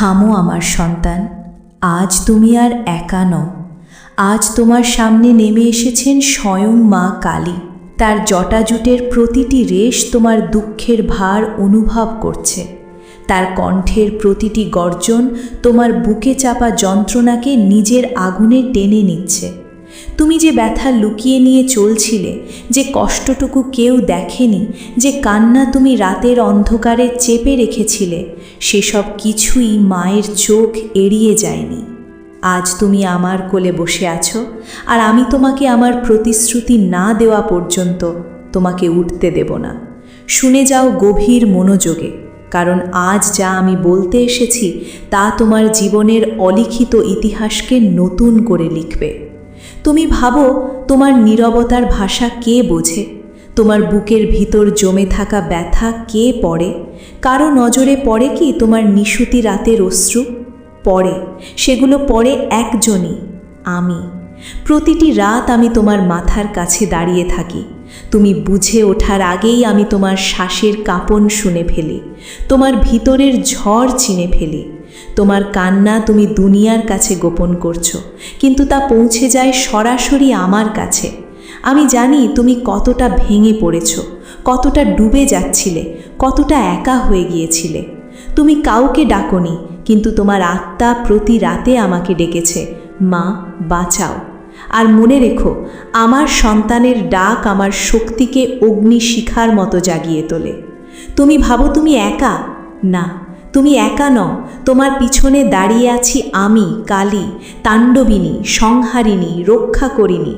থামো আমার সন্তান, আজ তুমি আর একা নও। আজ তোমার সামনে নেমে এসেছেন স্বয়ং মা কালী। তার জটাজুটের প্রতিটি রেশ তোমার দুঃখের ভার অনুভব করছে। তার কণ্ঠের প্রতিটি গর্জন তোমার বুকে চাপা যন্ত্রণাকে নিজের আগুনে টেনে নিচ্ছে। তুমি যে ব্যথা লুকিয়ে নিয়ে চলছিলে, যে কষ্টটুকু কেউ দেখেনি, যে কান্না তুমি রাতের অন্ধকারে চেপে রেখেছিলে, সেসব কিছুই মায়ের চোখ এড়িয়ে যায়নি। আজ তুমি আমার কোলে বসে আছো, আর আমি তোমাকে আমার প্রতিশ্রুতি না দেওয়া পর্যন্ত তোমাকে উঠতে দেব না। শুনে যাও গভীর মনোযোগে, কারণ আজ যা আমি বলতে এসেছি, তা তোমার জীবনের অলিখিত ইতিহাসকে নতুন করে লিখবে। তুমি ভাবো তোমার নীরবতার ভাষা কে বোঝে? তোমার বুকের ভিতর জমে থাকা ব্যথা কে পড়ে? কারও নজরে পড়ে কি তোমার নিশুতি রাতের অশ্রু? পড়ে, সেগুলো পড়ে একজনই, আমি। প্রতিটি রাত আমি তোমার মাথার কাছে দাঁড়িয়ে থাকি। তুমি বুঝে ওঠার আগেই আমি তোমার শ্বাসের কাঁপন শুনে ফেলি। তোমার ভিতরের ঝড় চিনে ফেলি। তোমার কান্না তুমি দুনিয়ার কাছে গোপন করছ, কিন্তু তা পৌঁছে যায় সরাসরি আমার কাছে। আমি জানি তুমি কতটা ভেঙে পড়েছ, কতটা ডুবে যাচ্ছিলে, কতটা একা হয়ে গিয়েছিলে। তুমি কাউকে ডাকনি, কিন্তু তোমার আত্মা প্রতি রাতে আমাকে ডেকেছে, মা, বাঁচাও। আর মনে রেখো, আমার সন্তানের ডাক আমার শক্তিকে অগ্নি শিখার মতো জাগিয়ে তোলে। তুমি ভাবো তুমি একা? না। তুমি একা নও, তোমার পিছনে দাঁড়িয়ে আছি আমি, কালী, তাণ্ডবিনী, সংহারিণী রক্ষা করিনি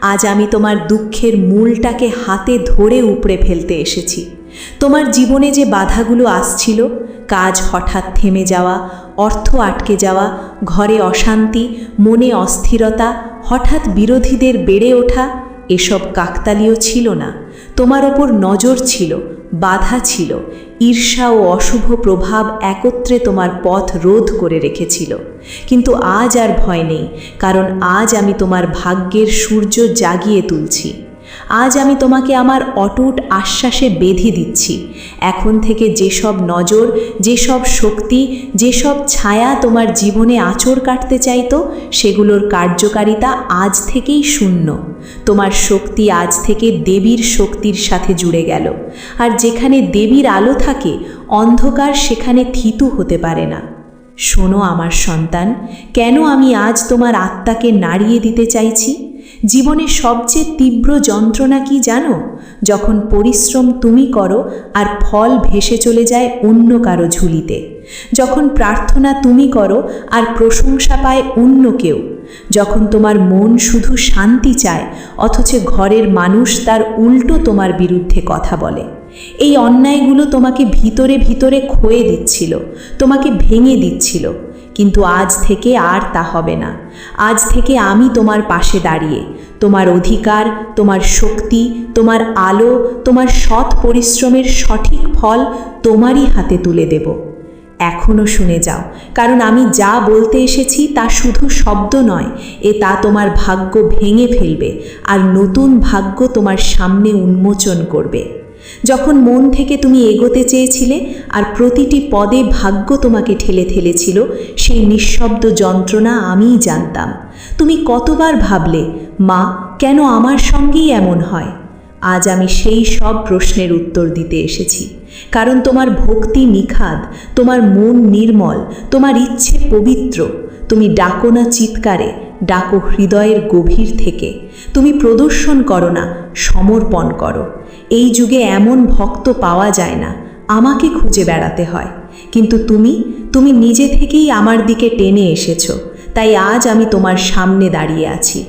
আজ আমি তোমার দুঃখের মূলটাকে হাতে ধরে উপড়ে ফেলতে এসেছি। তোমার জীবনে যে বাধাগুলো আসছিল, কাজ হঠাৎ থেমে যাওয়া, অর্থ আটকে যাওয়া, ঘরে অশান্তি, মনে অস্থিরতা, হঠাৎ বিরোধীদের বেড়ে ওঠা, এসব কাকতালীয় ছিল না। তোমার ওপর নজর ছিল, বাধা ছিল ঈর্ষা ও অশুভ প্রভাব একত্রে তোমার পথ রোধ করে রেখেছিল। কিন্তু আজ আর ভয় নেই, কারণ আজ আমি তোমার ভাগ্যের সূর্য জাগিয়ে তুলছি। আজ আমি তোমাকে আমার অটুট আশ্বাসে বেঁধে দিচ্ছি। এখন থেকে যেসব নজর, যেসব শক্তি, যেসব ছায়া তোমার জীবনে আঁচড় কাটতে চাইতো, সেগুলোর কার্যকারিতা আজ থেকেই শূন্য। তোমার শক্তি আজ থেকে দেবীর শক্তির সাথে জুড়ে গেল। আর যেখানে দেবীর আলো থাকে, অন্ধকার সেখানে থিতু হতে পারে না। শোনো আমার সন্তান, কেন আমি আজ তোমার আত্মাকে নাড়িয়ে দিতে চাইছি? জীবনে সবচেয়ে তীব্র যন্ত্রণা কি জানো? যখন পরিশ্রম তুমি করো আর ফল ভেসে চলে যায় অন্য কারও ঝুলিতে। যখন প্রার্থনা তুমি করো আর প্রশংসা পায় অন্য কেউ। যখন তোমার মন শুধু শান্তি চায়, অথচ ঘরের মানুষ তার উল্টো তোমার বিরুদ্ধে কথা বলে। এই অন্যায়গুলো তোমাকে ভিতরে ভিতরে ক্ষয়ে দিচ্ছিল, তোমাকে ভেঙে দিচ্ছিল। কিন্তু আজ থেকে আর তা হবে না। আজ থেকে আমি তোমার পাশে দাঁড়িয়ে, তোমার অধিকার, তোমার শক্তি, তোমার আলো, তোমার সৎ পরিশ্রমের সঠিক ফল তোমারই হাতে তুলে দেব। এখনও শুনে যাও, কারণ আমি যা বলতে এসেছি তা শুধু শব্দ নয়, এ তা তোমার ভাগ্য ভেঙে ফেলবে, আর নতুন ভাগ্য তোমার সামনে উন্মোচন করবে। যখন মন থেকে তুমি এগোতে চেয়েছিলে আর প্রতিটি পদে ভাগ্য তোমাকে ঠেলে ঠেলেছিল, সেই নিঃশব্দ যন্ত্রণা আমিই জানতাম। তুমি কতবার ভাবলে, মা, কেন আমার সঙ্গেই এমন হয়? আজ আমি সেই সব প্রশ্নের উত্তর দিতে এসেছি। কারণ তোমার ভক্তি নিখাদ, তোমার মন নির্মল, তোমার ইচ্ছে পবিত্র। তুমি ডাকো না চিৎকারে, ডাকো হৃদয়ের গভীর থেকে। তুমি প্রদর্শন করো না, সমর্পণ করো। এই যুগে এমন ভক্ত পাওয়া যায় না। আমাকে খুঁজে বেড়াতে হয়। কিন্তু তুমি তুমি নিজে থেকেই আমার দিকে টেনে এসেছ। তাই আজ আমি তোমার সামনে দাঁড়িয়ে আছি।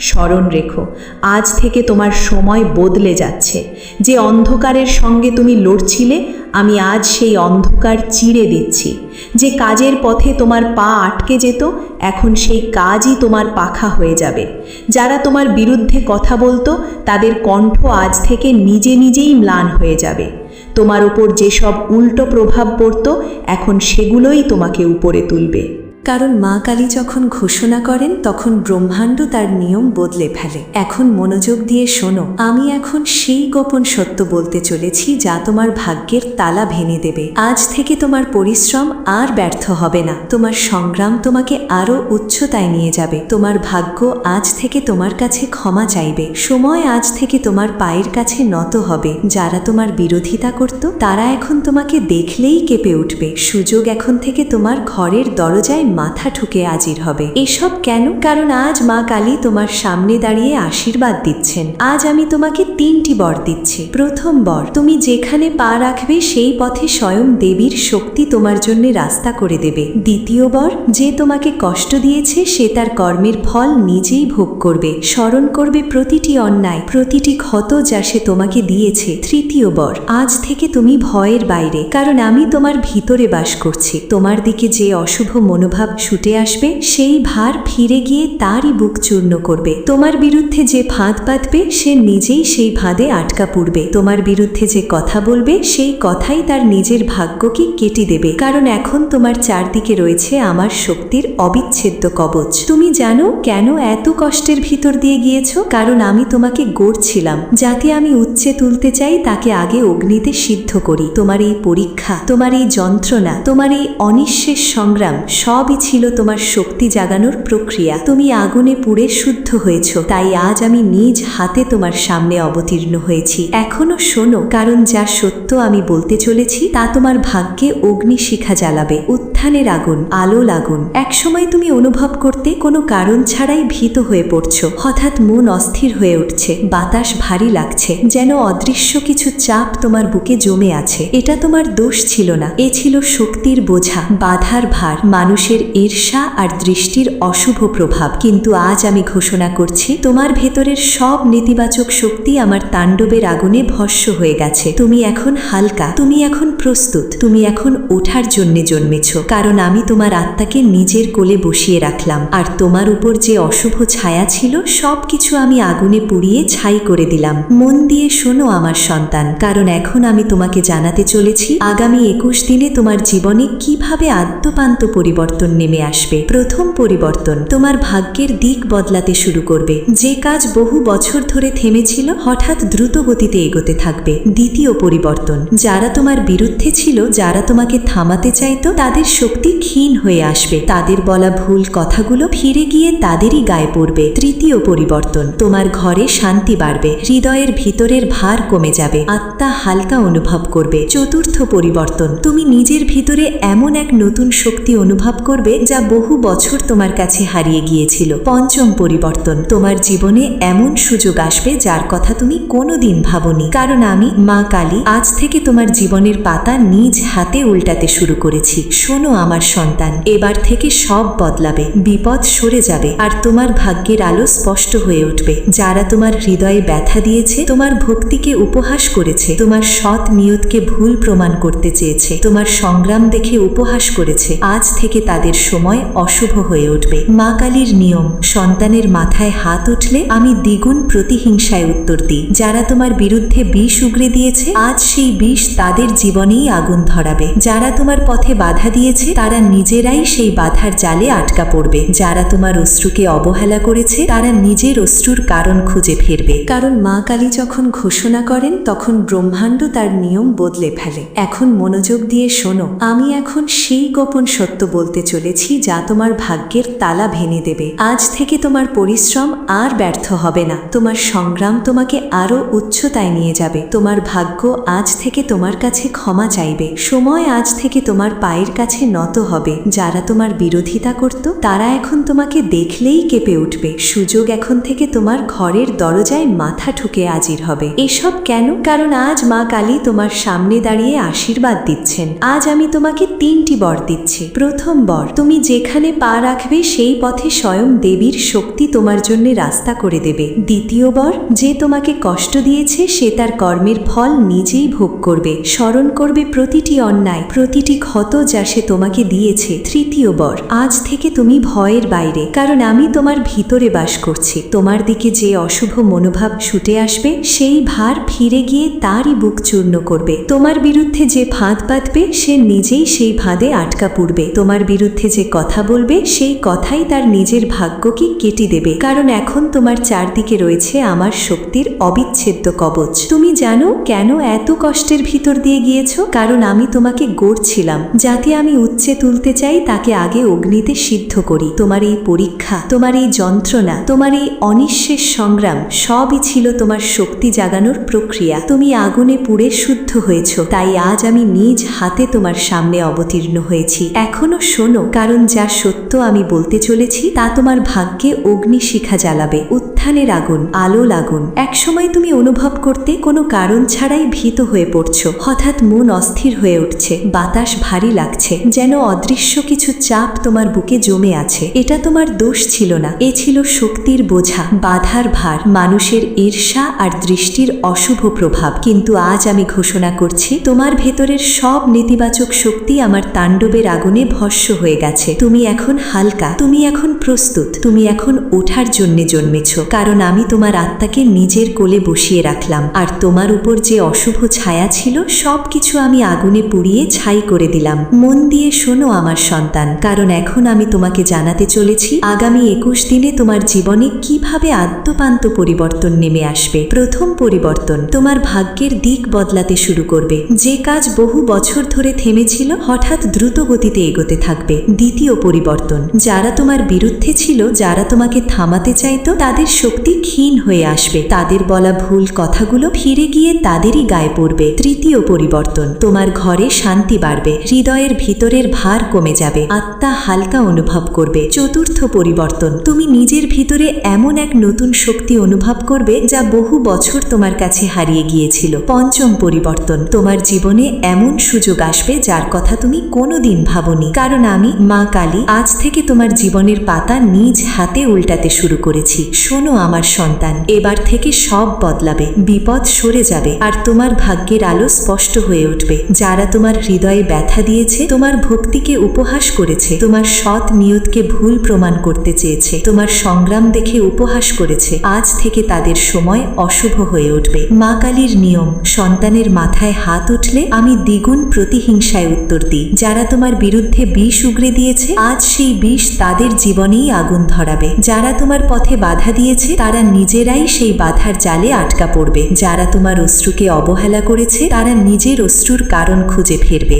স্মরণ রেখো, আজ থেকে তোমার সময় বদলে যাচ্ছে। যে অন্ধকারের সঙ্গে তুমি লড়ছিলে, আমি আজ সেই অন্ধকার চিড়ে দিচ্ছি। যে কাজের পথে তোমার পা আটকে যেত, এখন সেই কাজই তোমার পাখা হয়ে যাবে। যারা তোমার বিরুদ্ধে কথা বলতো, তাদের কণ্ঠ আজ থেকে নিজে নিজেই ম্লান হয়ে যাবে। তোমার ওপর যেসব উল্টো প্রভাব পড়তো, এখন সেগুলোই তোমাকে উপরে তুলবে। কারণ মা কালী যখন ঘোষণা করেন, তখন ব্রহ্মাণ্ড তার নিয়ম বদলে ফেলে। এখন মনোযোগ দিয়ে শোনো, আমি এখন সেই গোপন সত্য বলতে চলেছি যা তোমার ভাগ্যের তালা ভেঙে দেবে। আজ থেকে তোমার পরিশ্রম আর ব্যর্থ হবে না। তোমার সংগ্রাম তোমাকে আরও উচ্চতায় নিয়ে যাবে। তোমার ভাগ্য আজ থেকে তোমার কাছে ক্ষমা চাইবে। সময় আজ থেকে তোমার পায়ের কাছে নত হবে। যারা তোমার বিরোধিতা করত, তারা এখন তোমাকে দেখলেই কেঁপে উঠবে। সুযোগ এখন থেকে তোমার ঘরের দরজায় মাথা ঠুকে হাজির হবে। এসব কেন? কারণ আজ মা কালী তোমার সামনে দাঁড়িয়ে আশীর্বাদ দিচ্ছেন। আজ আমি তোমাকে তিনটি বর দিচ্ছি। প্রথম বর, তুমি যেখানে পা রাখবে সেই পথে স্বয়ং দেবীর শক্তি তোমার জন্য রাস্তা করে দেবে। দ্বিতীয় বর, যে তোমাকে কষ্ট দিয়েছে সে তার কর্মের ফল নিজেই ভোগ করবে, স্মরণ করবে প্রতিটি অন্যায়, প্রতিটি ক্ষত যা সে তোমাকে দিয়েছে। তৃতীয় বর, আজ থেকে তুমি ভয়ের বাইরে, কারণ আমি তোমার ভিতরে বাস করছি। তোমার দিকে যে অশুভ মনোভাব ছুটে আসবে, সেই ভার ফিরে গিয়ে তারই বুক চূর্ণ করবে। তোমার বিরুদ্ধে যে ফাঁদ পাতবে সে নিজেই সেই ফাঁদে আটকা পড়বে। তোমার বিরুদ্ধে যে কথা বলবে, সেই কথাই তার নিজের ভাগ্যকে কেটে দেবে। কারণ এখন তোমার চারদিকে রয়েছে আমার শক্তির অবিচ্ছেদ্য কবচ। তুমি জানো কেন এত কষ্টের ভিতর দিয়ে গিয়েছো? কারণ আমি তোমাকে গড়ছিলাম। যাতে আমি উচ্চে তুলতে চাই, তাকে আগে অগ্নিতে সিদ্ধ করি। তোমার এই পরীক্ষা, তোমার এই যন্ত্রণা, তোমার এই অনিঃশেষ সংগ্রাম, সবই ছিল তোমার শক্তি জাগানোর প্রক্রিয়া। তুমি আগুনে পুড়ে শুদ্ধ হয়েছ। তাই আজ আমি নিজ হাতে তোমার সামনে অবতীর্ণ হয়েছি। এখনও শোনো, কারণ যা সত্য আমি বলতে চলেছি, তা তোমার ভাগ্যে অগ্নিশিখা জ্বালাবে। উত্থানের আগুন, আলো লাগুন। একসময় তুমি অনুভব করতে কোনো কারণ ছাড়াই ভীত হয়ে পড়ছ। হঠাৎ মন অস্থির হয়ে উঠছে। বাতাস ভারী লাগছে। যেন অদৃশ্য কিছু চাপ তোমার বুকে জমে আছে। এটা তোমার দোষ ছিল না। এ ছিল শক্তির বোঝা। বাধার ভার। মানুষের ঈর্ষা আর দৃষ্টির অশুভ প্রভাব। কিন্তু আজ আমি ঘোষণা করছি, তোমার ভেতরের সব নেতিবাচক শক্তি আমার তাণ্ডবের আগুনে ভস্য হয়ে গেছে। তুমি এখন হালকা, তুমি এখন প্রস্তুত, তুমি এখন ওঠার জন্যে জন্মেছ। কারণ আমি তোমার আত্মাকে নিজের কোলে বসিয়ে রাখলাম। আর তোমার উপর যে অশুভ ছায়া ছিল সব কিছু আমি আগুনে পুড়িয়ে ছাই করে দিলাম। মন দিয়ে শোনো আমার সন্তান, কারণ এখন আমি তোমাকে জানাতে চলেছি, আগামী একুশ দিনে তোমার জীবনে কীভাবে আদ্যপান্ত পরিবর্তন নেমে আসবে। প্রথম পরিবর্তন তোমার ভাগ্যের দিক বদলাতে শুরু করবে। যে কাজ বহু বছর ধরে থেমেছিল, হঠাৎ দ্রুত গতিতে এগোতে থাকবে। দ্বিতীয় পরিবর্তন, যারা তোমার বিরুদ্ধে ছিল, যারা তোমাকে থামাতে চাইতো, তাদের শক্তি ক্ষীণ হয়ে আসবে। তাদের বলা ভুল কথাগুলো ফিরে গিয়ে তাদেরই গায়ে পড়বে। তৃতীয় পরিবর্তন, তোমার ঘরে শান্তি বাড়বে। হৃদয়ের ভিতরের ভার কমে যাবে। আত্মা হালকা অনুভব করবে। চতুর্থ পরিবর্তন, তুমি নিজের ভিতরে এমন এক নতুন শক্তি অনুভব করবে যা বহু বছর তোমার কাছে হারিয়ে গিয়েছিল। পঞ্চম পরিবর্তন। তোমার জীবনে এমন সুযোগ আসবে যার কথা তুমি কোনোদিন ভাবনি। কারণ আমি, মা কালী, আজ থেকে তোমার জীবনের পাতা নিজ হাতে উল্টাতে শুরু করেছি। শোনো আমার সন্তান, এবার থেকে সব বদলাবে। বিপদ সরে যাবে আর তোমার ভাগ্যের আলো স্পষ্ট হয়ে উঠবে। যারা তোমার হৃদয়ে ব্যথা দিয়েছে, তোমার ভক্তিকে উপহাস করেছে। তোমার সৎ নিয়তকে ভুল প্রমাণ করতে চেয়েছে। তোমার সংগ্রাম দেখে উপহাস করেছে। আজ থেকে তাদের সময় অশুভ হয়ে উঠবে। মা কালীর নিয়ম, সন্তানের মাথায় হাত উঠলে আমি দ্বিগুণ প্রতিহিংসায় উত্তর দিই। যারা তোমার বিরুদ্ধে বিষ উগরে দিয়েছে, আজ সেই বিষ তাদের জীবনেই আগুন ধরাবে। যারা তোমার পথে বাধা দিয়েছে, তারা নিজেরাই সেই বাধার জালে আটকা পড়বে। যারা তোমার অশ্রুকে অবহেলা করেছে, তারা নিজের অশ্রুর কারণ খুঁজে ফিরবে। কারণ মা কালী যখন ঘোষণা করেন, তখন ব্রহ্মাণ্ড তার নিয়ম বদলে ফেলে। এখন মনোযোগ দিয়ে শোনো, আমি এখন সেই গোপন সত্য বলতে চলেছি। যা তোমার ভাগ্যের তালা ভেঙে দেবে। আজ থেকে তোমার পরিশ্রম আর ব্যর্থ হবে না। তোমার সংগ্রাম তোমাকে আরও উচ্চতায় নিয়ে যাবে। তোমার ভাগ্য আজ থেকে তোমার কাছে ক্ষমা চাইবে। সময় আজ থেকে তোমার পায়ের কাছে নত হবে। যারা তোমার বিরোধিতা করত, তারা এখন তোমাকে দেখলেই কেঁপে উঠবে। সুযোগ এখন থেকে তোমার ঘরের দরজায় মাথা ঠুকে হাজির হবে। এসব কেন? কারণ আজ মা কালী তোমার সামনে দাঁড়িয়ে আশীর্বাদ দিচ্ছেন। আজ আমি তোমাকে তিনটি বর দিচ্ছি। প্রথম বর। তুমি যেখানে পা রাখবে সেই পথে স্বয়ং দেবীর শক্তি তোমার জন্য রাস্তা করে দেবে। দ্বিতীয় বর, যে তোমাকে কষ্ট দিয়েছে সে তার কর্মের ফল নিজেই ভোগ করবে। স্মরণ করবে প্রতিটি অন্যায়, প্রতিটি ক্ষত যা সে তোমাকে দিয়েছে। তৃতীয় বর, আজ থেকে তুমি ভয়ের বাইরে, কারণ আমি তোমার ভিতরে বাস করছি। তোমার দিকে যে অশুভ মনোভাব ছুটে আসবে, সেই ভার ফিরে গিয়ে তারই বুক চূর্ণ করবে। তোমার বিরুদ্ধে যে ফাঁদ পাতবে সে নিজেই সেই ফাঁদে আটকা পড়বে। তোমার বিরুদ্ধে যে কথা বলবে, সেই কথাই তার নিজের ভাগ্যকে কেটে দেবে। কারণ এখন তোমার চারদিকে রয়েছে আমার শক্তির অবিচ্ছেদ্য কবচ। তুমি জানো কেন এত কষ্টের ভিতর দিয়ে গিয়েছো? কারণ আমি তোমাকে গড়ছিলাম। যাতে আমি উচ্চে তুলতে চাই, তাকে আগে অগ্নিতে সিদ্ধ করি। তোমার এই পরীক্ষা, তোমার এই যন্ত্রণা, তোমার এই অনিঃশেষ সংগ্রাম, সবই ছিল তোমার শক্তি জাগানোর প্রক্রিয়া। তুমি আগুনে পুড়ে শুদ্ধ হয়েছ। তাই আজ আমি নিজ হাতে তোমার সামনে অবতীর্ণ হয়েছি। এখনও শোনো কারণ যা সত্য আমি বলতে চলেছি, তা তোমার ভাগ্যে অগ্নিশিখা জ্বালাবে, উত্থানের আগুন, আলো লাগুন। একসময় তুমি অনুভব করতে কোনো কারণ ছাড়াই ভীত হয়ে পড়ছো। হঠাৎ মন অস্থির হয়ে উঠছে, বাতাস ভারী লাগছে, যেন অদৃশ্য কিছু চাপ তোমার বুকে জমে আছে। এটা তোমার দোষ ছিল না, এ ছিল শক্তির বোঝা, বাধার ভার, মানুষের ঈর্ষা আর দৃষ্টির অশুভ প্রভাব। কিন্তু আজ আমি ঘোষণা করছি, তোমার ভেতরের সব নেতিবাচক শক্তি আমার তাণ্ডবের আগুনে ভস্য হয়ে গেছে। তুমি এখন হালকা, তুমি এখন প্রস্তুত, তুমি এখন ওঠার জন্য জন্মেছ। কারণ আমি তোমার আত্মাকে নিজের কোলে বসিয়ে রাখলাম। আর তোমার উপর যে অশুভ ছায়া ছিল সব কিছু আমি আগুনে পুড়িয়ে ছাই করে দিলাম। মন দিয়ে শোনো আমার সন্তান, কারণ এখন আমি তোমাকে জানাতে চলেছি, আগামী একুশ দিনে তোমার জীবনে কীভাবে আদ্যপান্ত পরিবর্তন নেমে আসবে। প্রথম পরিবর্তন, তোমার ভাগ্যের দিক বদলাতে শুরু করবে। যে কাজ বহু বছর ধরে থেমেছিল, হঠাৎ দ্রুত গতিতে এগোতে থাকবে। দ্বিতীয় পরিবর্তন। যারা তোমার বিরুদ্ধে ছিল, যারা তোমাকে থামাতে চাইতো, তাদের শক্তি ক্ষীণ হয়ে আসবে। তাদের বলা ভুল কথাগুলো ফিরে গিয়ে তাদেরই গায়ে পড়বে। তৃতীয় পরিবর্তন, তোমার ঘরে শান্তি বাড়বে। হৃদয়ের ভিতরের ভার কমে যাবে। আত্মা হালকা অনুভব করবে। চতুর্থ পরিবর্তন, তুমি নিজের ভিতরে এমন এক নতুন শক্তি অনুভব করবে যা বহু বছর তোমার কাছে হারিয়ে গিয়েছিল। পঞ্চম পরিবর্তন, তোমার জীবনে এমন সুযোগ আসবে যার কথা তুমি কোনোদিন ভাবনি। কারণ আমি মা কালী, আজ থেকে তোমার জীবনের পাতা নিজ হাতে উল্টাতে শুরু করেছি। শোনো আমার সন্তান, এবার থেকে সব বদলাবে, বিপদ সরে যাবে, আর তোমার ভাগ্যের আলো স্পষ্ট হয়ে উঠবে। যারা তোমার হৃদয়ে ব্যথা দিয়েছে, তোমার ভক্তিকে উপহাস করেছে, তোমার সৎ নিয়তকে ভুল প্রমাণ করতে চেয়েছে, তোমার সংগ্রাম দেখে উপহাস করেছে, আজ থেকে তাদের সময় অশুভ হয়ে উঠবে। মা কালীর নিয়ম, সন্তানের মাথায় হাত উঠলে আমি দ্বিগুণ প্রতিহিংসায় উত্তর দিই। যারা তোমার বিরুদ্ধে বিষ উগরে দিয়েছে, আজ সেই বিষ তাদের জীবনেই আগুন ধরাবে। যারা তোমার পথে বাধা দিয়েছে, তারা নিজেরাই সেই বাধার জালে আটকা পড়বে। যারা তোমার অশ্রুকে অবহেলা করেছে, তারা নিজের অশ্রুর কারণ খুঁজে ফিরবে।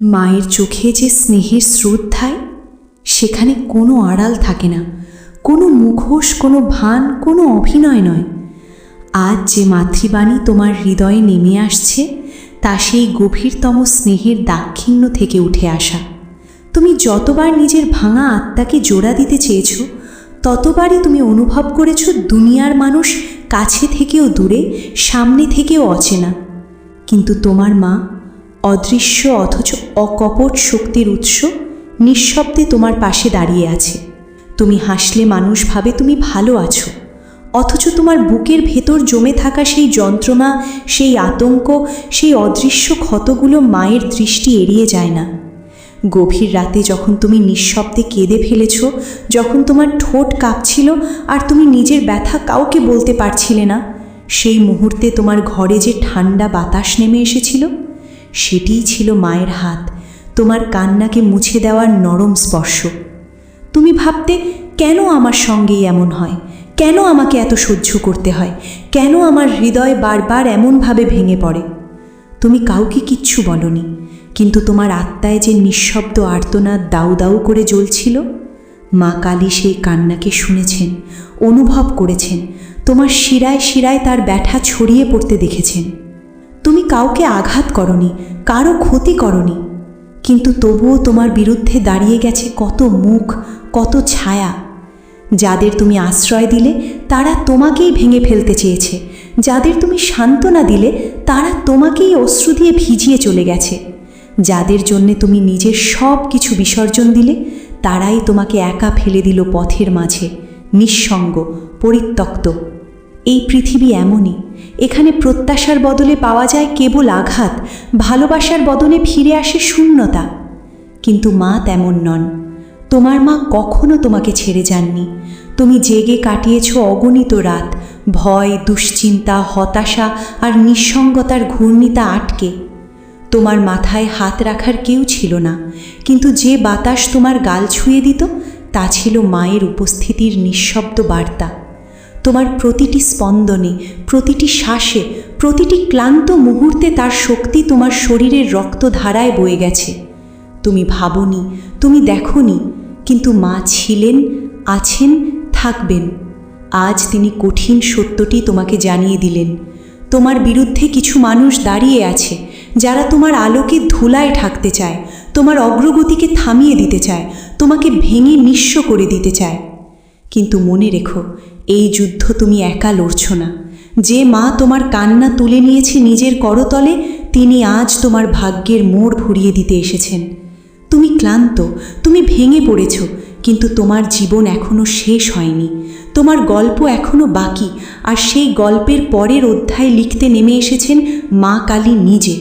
মায়ের চোখে যে স্নেহের স্রোত ধায় সেখানে কোনো আড়াল থাকে না। কোনো মুখোশ, কোনো ভান, কোনো অভিনয় নয়। আজ যে মাতৃবাণী তোমার হৃদয়ে নেমে আসছে, তা সেই গভীরতম স্নেহের দাক্ষিণ্য থেকে উঠে আসা। তুমি যতবার নিজের ভাঙা আত্মাকে জোড়া দিতে চেয়েছ, ততবারই তুমি অনুভব করেছ দুনিয়ার মানুষ কাছে থেকেও দূরে, সামনে থেকেও অচেনা। কিন্তু তোমার মা অদৃশ্য অথচ অকপট শক্তির উৎস নিঃশব্দে তোমার পাশে দাঁড়িয়ে আছে। তুমি হাসলে মানুষ ভাবে তুমি ভালো আছো। অথচ তোমার বুকের ভেতর জমে থাকা সেই যন্ত্রণা, সেই আতঙ্ক, সেই অদৃশ্য ক্ষতগুলো মায়ের দৃষ্টি এড়িয়ে যায় না। গভীর রাতে যখন তুমি নিঃশব্দে কেঁদে ফেলেছ, যখন তোমার ঠোঁট কাঁপছিল আর তুমি নিজের ব্যথা কাউকে বলতে পারছিলে না, সেই মুহূর্তে তোমার ঘরে যে ঠান্ডা বাতাস নেমে এসেছিল, সেটিই ছিল মায়ের হাত। তোমার কান্নাকে মুছে দেওয়ার নরম স্পর্শ। তুমি ভাবতে, কেন আমার সঙ্গেই এমন হয়? কেন আমাকে এত সহ্য করতে হয়? কেন আমার হৃদয় বারবার এমনভাবে ভেঙে পড়ে? তুমি কাউকে কিচ্ছু বলনি, কিন্তু তোমার আত্মায় যে নিঃশব্দ আর্তনাদ দাউ দাউ করে জ্বলছিল, মা কালী সেই কান্নাকে শুনেছেন, অনুভব করেছেন, তোমার শিরায় শিরায় তার ব্যথা ছড়িয়ে পড়তে দেখেছেন। তুমি কাউকে আঘাত করনি, কারও ক্ষতি করনি কিন্তু তবুও তোমার বিরুদ্ধে দাঁড়িয়ে গেছে কত মুখ, কত ছায়া। যাদের তুমি আশ্রয় দিলে, তারা তোমাকেই ভেঙে ফেলতে চেয়েছে। যাদের তুমি সান্ত্বনা দিলে, তারা তোমাকেই অশ্রু দিয়ে ভিজিয়ে চলে গেছে। যাদের জন্যে তুমি নিজের সব কিছু বিসর্জন দিলে, তারাই তোমাকে একা ফেলে দিল পথের মাঝে, নিঃসঙ্গ, পরিত্যক্ত। এই পৃথিবী এমনই। এখানে প্রত্যাশার বদলে পাওয়া যায় কেবল আঘাত, ভালোবাসার বদলে ফিরে আসে শূন্যতা। কিন্তু মা তেমন নন। তোমার মা কখনো তোমাকে ছেড়ে যাননি। তুমি জেগে কাটিয়েছ অগণিত রাত, ভয়, দুশ্চিন্তা, হতাশা আর নিঃসঙ্গতার ঘূর্ণিতা আটকে। তোমার মাথায় হাত রাখার কেউ ছিল না, কিন্তু যে বাতাস তোমার গাল ছুঁয়ে দিত, তা ছিল মায়ের উপস্থিতির নিঃশব্দ বার্তা। তোমার প্রতিটি স্পন্দনে, প্রতিটি শ্বাসে, প্রতিটি ক্লান্ত মুহূর্তে তার শক্তি তোমার শরীরের রক্তধারায় বয়ে গেছে। তুমি ভাবনি, তুমি দেখনি, কিন্তু মা ছিলেন, আছেন, থাকবেন। আজ তিনি কঠিন সত্যটি তোমাকে জানিয়ে দিলেন। তোমার বিরুদ্ধে কিছু মানুষ দাঁড়িয়ে আছে, যারা তোমার আলোকে ধুলায় ঢাকতে চায়, তোমার অগ্রগতিকে থামিয়ে দিতে চায়, তোমাকে ভেঙে নিঃস্ব করে দিতে চায়। কিন্তু মনে রেখো এই যুদ্ধ তুমি একা লড়ছ না। যে মা তোমার কান্না তুলে নিয়েছে নিজের করতলে, তিনি আজ তোমার ভাগ্যের মোড় ঘুরিয়ে দিতে এসেছেন। তুমি ক্লান্ত, তুমি ভেঙে পড়েছ, কিন্তু তোমার জীবন এখনও শেষ হয়নি। তোমার গল্প এখনও বাকি, আর সেই গল্পের পরের অধ্যায় লিখতে নেমে এসেছেন মা কালী নিজে।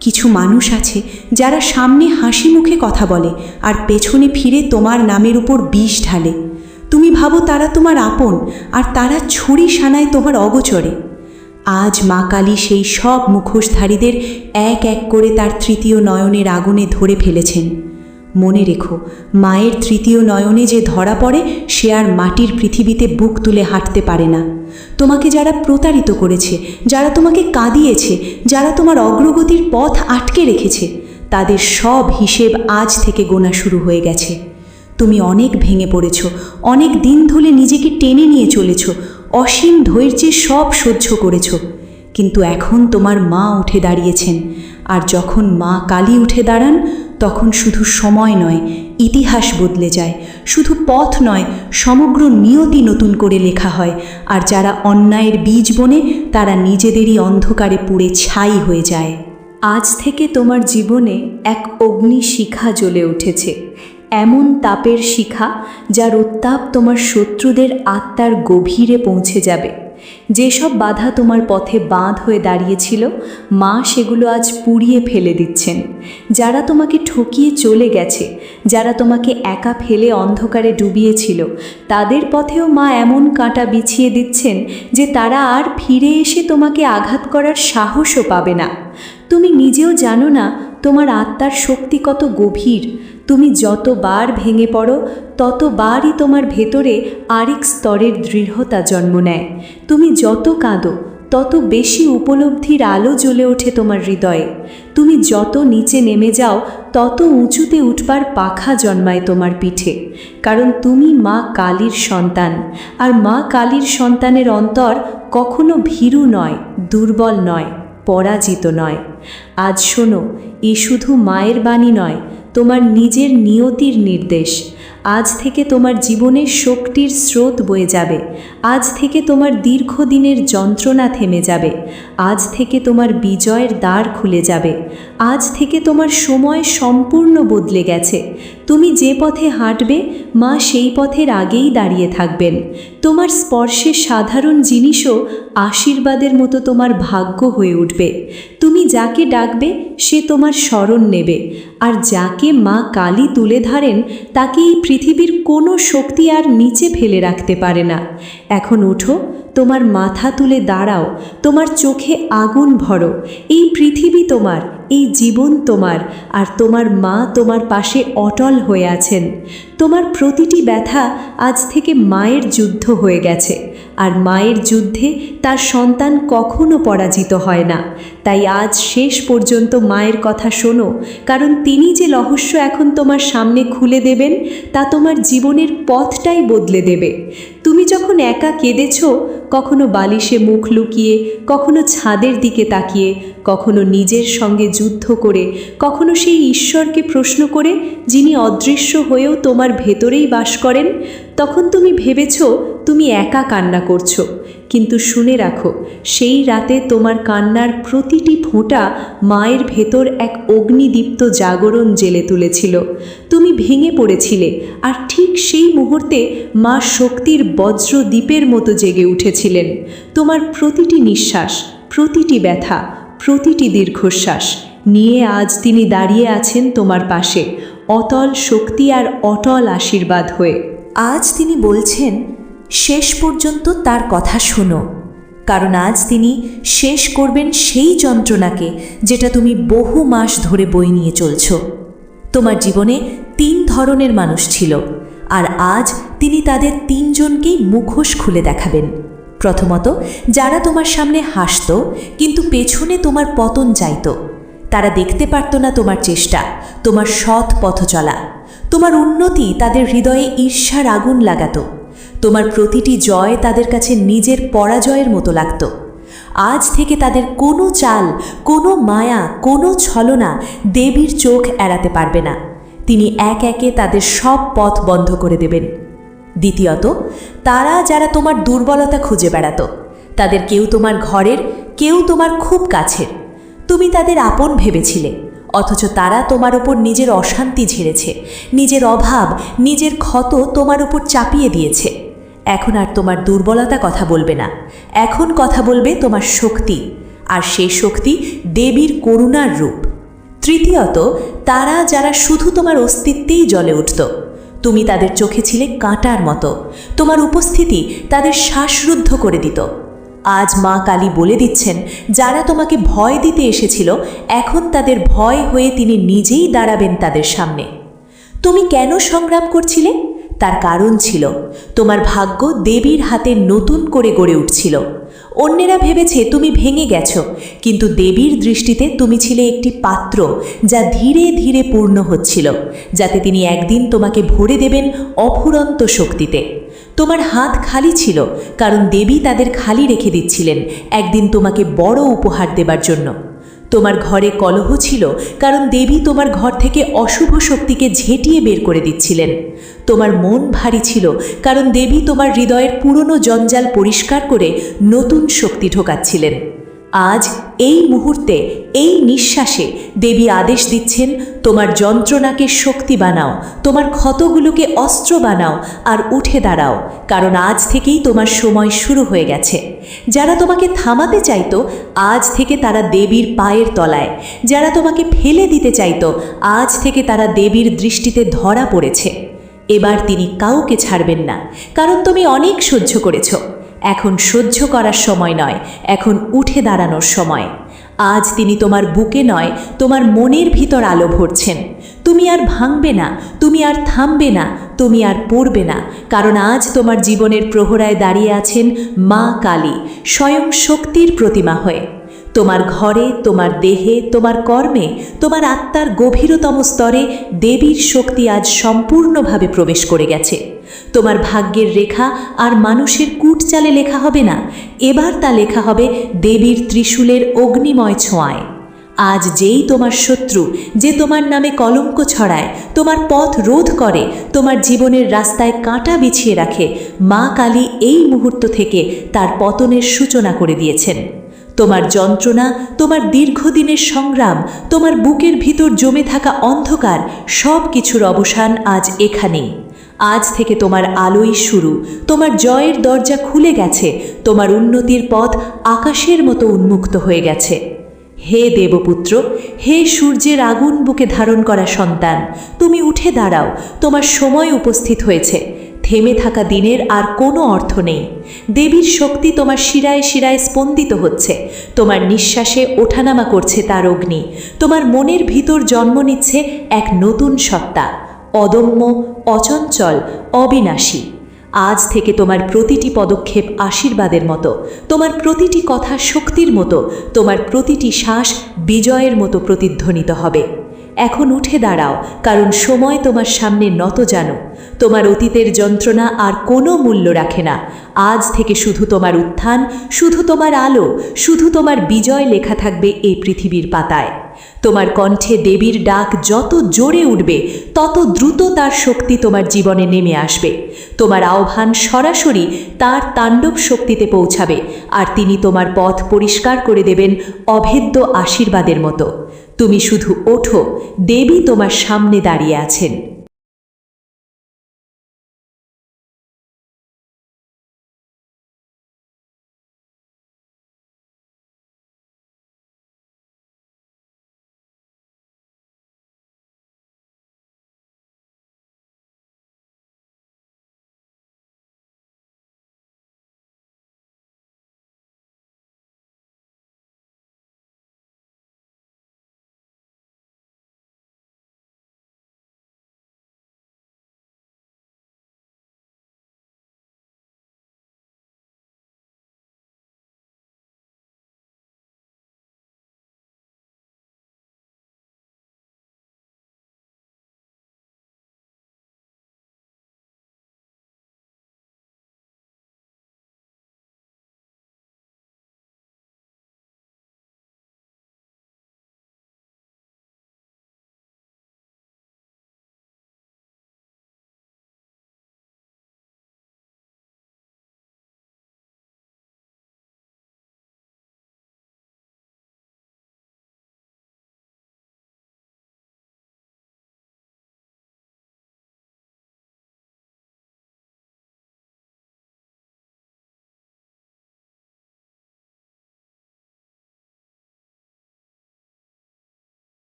কিছু মানুষ আছে যারা সামনে হাসি মুখে কথা বলে, আর পেছনে ফিরে তোমার নামের উপর বিষ ঢালে। তুমি ভাবো তারা তোমার আপন, আর তারা ছুরি সানায় তোমার অগোচরে। আজ মা কালী সেই সব মুখোশধারীদের এক এক করে তার তৃতীয় নয়নের আগুনে ধরে ফেলেছেন। মনে রেখো, মায়ের তৃতীয় নয়নে যে ধরা পড়ে, সে আর মাটির পৃথিবীতে বুক তুলে হাঁটতে পারে না। তোমাকে যারা প্রতারিত করেছে, যারা তোমাকে কাঁদিয়েছে, যারা তোমার অগ্রগতির পথ আটকে রেখেছে, তাদের সব হিসেব আজ থেকে গোনা শুরু হয়ে গেছে। তুমি অনেক ভেঙে পড়েছ, অনেক দিন ধরে নিজেকে টেনে নিয়ে চলেছ, অসীম ধৈর্যে সব সহ্য করেছ। কিন্তু এখন তোমার মা উঠে দাঁড়িয়েছেন, আর যখন মা কালী উঠে দাঁড়ান, তখন শুধু সময় নয়, ইতিহাস বদলে যায়। শুধু পথ নয়, সমগ্র নিয়তি নতুন করে লেখা হয়, আর যারা অন্যায়ের বীজ বনে, তারা নিজেদেরই অন্ধকারে পুড়ে ছাই হয়ে যায়। আজ থেকে তোমার জীবনে এক অগ্নি শিখা জ্বলে উঠেছে। এমন তাপের শিখা যার উত্তাপ তোমার শত্রুদের আত্মার গভীরে পৌঁছে যাবে। যেসব বাধা তোমার পথে বাঁধ হয়ে দাঁড়িয়েছিল, মা সেগুলো আজ পুড়িয়ে ফেলে দিচ্ছেন। যারা তোমাকে ঠকিয়ে চলে গেছে, যারা তোমাকে একা ফেলে অন্ধকারে ডুবিয়েছিল, তাদের পথেও মা এমন কাঁটা বিছিয়ে দিচ্ছেন যে তারা আর ফিরে এসে তোমাকে আঘাত করার সাহসও পাবে না। তুমি নিজেও জানো না তোমার আত্মার শক্তি কত গভীর। তুমি যতবার ভেঙে পড়ো, ততবারই তোমার ভেতরে আরেক স্তরের দৃঢ়তা জন্ম নেয়। তুমি যত কাঁদো, তত বেশি উপলব্ধির আলো জ্বলে ওঠে তোমার হৃদয়ে। তুমি যত নিচে নেমে যাও, তত উঁচুতে উঠবার পাখা জন্মায় তোমার পিঠে। কারণ তুমি মা কালীর সন্তান, আর মা কালীর সন্তানের অন্তর কখনো ভীরু নয়, দুর্বল নয়, পরাজিত নয়। আজ শোনো, এ শুধু মায়ের বাণী নয় তোমার নিজের নিয়তির নির্দেশ। আজ থেকে তোমার জীবনের শক্তির স্রোত বয়ে যাবে। আজ থেকে তোমার দীর্ঘদিনের যন্ত্রণা থেমে যাবে। আজ থেকে তোমার বিজয়ের দ্বার খুলে যাবে। আজ থেকে তোমার সময় সম্পূর্ণ বদলে গেছে। তুমি যে পথে হাঁটবে, মা সেই পথের আগেই দাঁড়িয়ে থাকবেন। তোমার স্পর্শে সাধারণ জিনিসও আশীর্বাদের মতো তোমার ভাগ্য হয়ে উঠবে। তুমি যাকে ডাকবে, সে তোমার স্মরণ নেবে। আর যাকে মা কালী তুলে ধরেন তাকে এই পৃথিবীর কোনো শক্তি আর নিচে ফেলে রাখতে পারে না। এখন ওঠো তোমার মাথা তুলে দাঁড়াও, তোমার চোখে আগুন ভরো। এই পৃথিবী তোমার, এই জীবন তোমার, আর তোমার মা তোমার পাশে অটল হয়ে আছেন। তোমার প্রতিটি ব্যথা আজ থেকে মায়ের যুদ্ধ হয়ে গেছে, আর মায়ের যুদ্ধে তার সন্তান কখনো পরাজিত হয় না। তাই আজ শেষ পর্যন্ত মায়ের কথা শোনো, কারণ তিনি যে রহস্য এখন তোমার সামনে খুলে দেবেন, তা তোমার জীবনের পথটাই বদলে দেবে। তুমি যখন একা কেঁদেছ কখনো বালিশে মুখ লুকিয়ে কখনো ছাদের দিকে তাকিয়ে কখনো নিজের সঙ্গে যুদ্ধ করে, কখনো সেই ঈশ্বরকে প্রশ্ন করে, যিনি অদৃশ্য হয়েও তোমার ভেতরেই বাস করেন, তখন তুমি ভেবেছ তুমি একা কান্না করছ। কিন্তু শুনে রাখো, সেই রাতে তোমার কান্নার প্রতিটি ফোঁটা মায়ের ভেতর এক অগ্নিদীপ্ত জাগরণ জেলে তুলেছিল। তুমি ভেঙে পড়েছিলে, আর ঠিক সেই মুহূর্তে মা শক্তির বজ্র দ্বীপের মতো জেগে উঠেছিলেন। তোমার প্রতিটি নিঃশ্বাস, প্রতিটি ব্যথা প্রতিটি দীর্ঘশ্বাস। নিয়ে আজ তিনি দাঁড়িয়ে আছেন তোমার পাশে, অতল শক্তি আর অটল আশীর্বাদ হয়ে। আজ তিনি বলছেন, শেষ পর্যন্ত তার কথা শোনো। কারণ আজ তিনি শেষ করবেন সেই যন্ত্রণাকে যেটা তুমি বহু মাস ধরে বই নিয়ে চলছ। তোমার জীবনে তিন ধরনের মানুষ ছিল, আর আজ তিনি তাদের তিনজনকেই মুখোশ খুলে দেখাবেন। প্রথমত, যারা তোমার সামনে হাসত, কিন্তু পেছনে তোমার পতন চাইত। তারা দেখতে পারত না তোমার চেষ্টা, তোমার সৎ পথ চলা। তোমার উন্নতি তাদের হৃদয়ে ঈর্ষার আগুন লাগাতো। তোমার প্রতিটি জয় তাদের কাছে নিজের পরাজয়ের মতো লাগত। আজ থেকে তাদের কোনো চাল, কোনো মায়া, কোনো ছলনা দেবীর চোখ এড়াতে পারবে না। তিনি এক একে তাদের সব পথ বন্ধ করে দেবেন। দ্বিতীয়ত, তারা যারা তোমার দুর্বলতা খুঁজে বেড়াতো, তাদের কেউ তোমার ঘরের, কেউ তোমার খুব কাছের। তুমি তাদের আপন ভেবেছিলে, অথচ তারা তোমার উপর নিজের অশান্তি ঝেড়েছে, নিজের অভাব, নিজের ক্ষত তোমার উপর চাপিয়ে দিয়েছে। এখন আর তোমার দুর্বলতা কথা বলবে না। এখন কথা বলবে তোমার শক্তি, আর সেই শক্তি দেবীর করুণার রূপ। তৃতীয়ত, তারা যারা শুধু তোমার অস্তিত্বেই জ্বলে উঠত তুমি তাদের চোখে ছিলে কাঁটার মতো। তোমার উপস্থিতি তাদের শ্বাসরুদ্ধ করে দিত। আজ মা কালী বলে দিচ্ছেন, যারা তোমাকে ভয় দিতে এসেছিল, এখন তাদের ভয় হয়ে তিনি নিজেই দাঁড়াবেন তাদের সামনে। তুমি কেন সংগ্রাম করছিলে? তার কারণ ছিল, তোমার ভাগ্য দেবীর হাতে নতুন করে গড়ে উঠছিল। অন্যেরা ভেবেছে তুমি ভেঙে গেছো, কিন্তু দেবীর দৃষ্টিতে তুমি ছিলে একটি পাত্র যা ধীরে ধীরে পূর্ণ হচ্ছিল, যাতে তিনি একদিন তোমাকে ভরে দেবেন অফুরন্ত শক্তিতে। তোমার হাত খালি ছিল, কারণ দেবী তাদের খালি রেখে দিচ্ছিলেন একদিন তোমাকে বড় উপহার দেবার জন্য। তোমার ঘরে কলহ ছিল, কারণ দেবী তোমার ঘর থেকে অশুভ শক্তিকে ঝেঁটিয়ে বের করে দিচ্ছিলেন। তোমার মন ভারী ছিল, কারণ দেবী তোমার হৃদয়ের পুরনো জঞ্জাল পরিষ্কার করে নতুন শক্তি ঢোকাচ্ছিলেন। আজ এই মুহূর্তে, এই নিঃশ্বাসে দেবী আদেশ দিচ্ছেন, তোমার যন্ত্রণাকে শক্তি বানাও, তোমার ক্ষতগুলোকে অস্ত্র বানাও আর উঠে দাঁড়াও, কারণ আজ থেকেই তোমার সময় শুরু হয়ে গেছে। যারা তোমাকে থামাতে চাইতো, আজ থেকে তারা দেবীর পায়ের তলায়। যারা তোমাকে ফেলে দিতে চাইতো, আজ থেকে তারা দেবীর দৃষ্টিতে ধরা পড়েছে। এবার তিনি কাউকে ছাড়বেন না, কারণ তুমি অনেক সহ্য করেছ। এখন সহ্য করার সময় নয়, এখন উঠে দাঁড়ানোর সময়। আজ তিনি তোমার বুকে নয়, তোমার মনের ভিতর আলো ভরছেন। তুমি আর ভাঙবে না, তুমি আর থামবে না, তুমি আর পড়বে না, কারণ আজ তোমার জীবনের প্রহরায় দাঁড়িয়ে আছেন মা কালী, স্বয়ং শক্তির প্রতিমা হয়ে। তোমার ঘরে, তোমার দেহে, তোমার কর্মে, তোমার আত্মার গভীরতম স্তরে দেবীর শক্তি আজ সম্পূর্ণভাবে প্রবেশ করে গেছে। তোমার ভাগ্যের রেখা আর মানুষের কুটচালে লেখা হবে না। এবার তা লেখা হবে দেবীর ত্রিশূলের অগ্নিময় ছোঁয়ায়। আজ যেই তোমার শত্রু, যে তোমার নামে কলঙ্ক ছড়ায়, তোমার পথ রোধ করে, তোমার জীবনের রাস্তায় কাঁটা বিছিয়ে রাখে, মা কালী এই মুহূর্ত থেকে তার পতনের সূচনা করে দিয়েছেন। তোমার যন্ত্রণা, তোমার দীর্ঘদিনের সংগ্রাম, তোমার বুকের ভিতর জমে থাকা অন্ধকার সব কিছুর অবসান আজ এখানেই আজ থেকে তোমার আলোই শুরু, তোমার জয়ের দরজা খুলে গেছে, তোমার উন্নতির পথ আকাশের মতো উন্মুক্ত হয়ে গেছে। হে দেবপুত্র, হে সূর্যের আগুন বুকে ধারণ করা সন্তান, তুমি উঠে দাঁড়াও, তোমার সময় উপস্থিত হয়েছে। থেমে থাকা দিনের আর কোনো অর্থ নেই। দেবীর শক্তি তোমার শিরায় শিরায় স্পন্দিত হচ্ছে। তোমার নিঃশ্বাসে ওঠানামা করছে তার অগ্নি। তোমার মনের ভিতর জন্ম নিচ্ছে এক নতুন সত্তা। অদম্য, অচঞ্চল, অবিনাশী। আজ থেকে তোমার প্রতিটি পদক্ষেপ আশীর্বাদের মতো। তোমার প্রতিটি কথা শক্তির মতো। তোমার প্রতিটি শ্বাস বিজয়ের মতো প্রতিধ্বনিত হবে। এখন উঠে দাঁড়াও, কারণ সময় তোমার সামনে নত জানো। তোমার অতীতের যন্ত্রণা আর কোনো মূল্য রাখে না। আজ থেকে শুধু তোমার উত্থান, শুধু তোমার আলো, শুধু তোমার বিজয় লেখা থাকবে এই পৃথিবীর পাতায়। তোমার কণ্ঠে দেবীর ডাক যত জোরে উঠবে, তত দ্রুত তার শক্তি তোমার জীবনে নেমে আসবে। তোমার আহ্বান সরাসরি তার তাণ্ডব শক্তিতে পৌঁছাবে, আর তিনি তোমার পথ পরিষ্কার করে দেবেন অভেদ্য আশীর্বাদের মতো। তুমি শুধু ওঠো দেবী তোমার সামনে দাঁড়িয়ে আছেন।